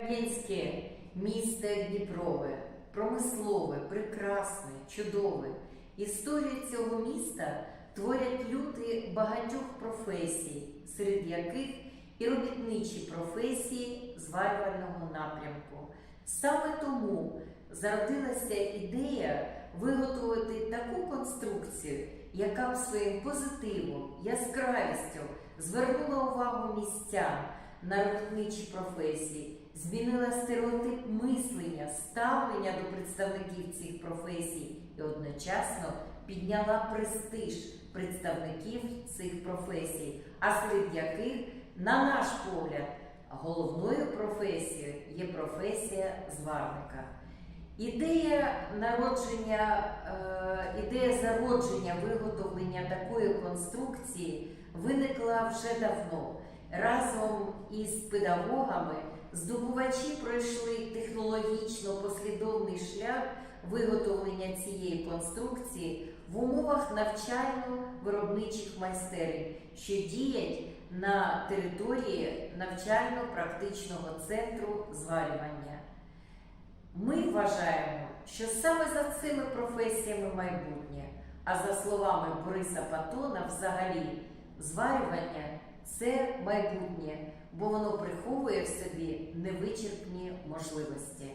Кам'янське місто Дніпрове, промислове, прекрасне, чудове. Історію цього міста творять люди багатьох професій, серед яких і робітничі професії зварювального напрямку. Саме тому зародилася ідея виготовити таку конструкцію, яка б своїм позитивом, яскравістю звернула увагу містян на робітничі професії, змінила стереотип мислення, ставлення до представників цих професій і одночасно підняла престиж представників цих професій, а серед яких, на наш погляд, головною професією є професія зварника. Ідея народження, е, ідея зародження виготовлення такої конструкції виникла вже давно. Разом із педагогами здобувачі пройшли технологічно послідовний шлях виготовлення цієї конструкції в умовах навчально-виробничих майстерень, що діять на території навчально-практичного центру зварювання. Ми вважаємо, що саме за цими професіями майбутнє, а за словами Бориса Патона, взагалі, зварювання це майбутнє, бо воно приховує в собі невичерпні можливості.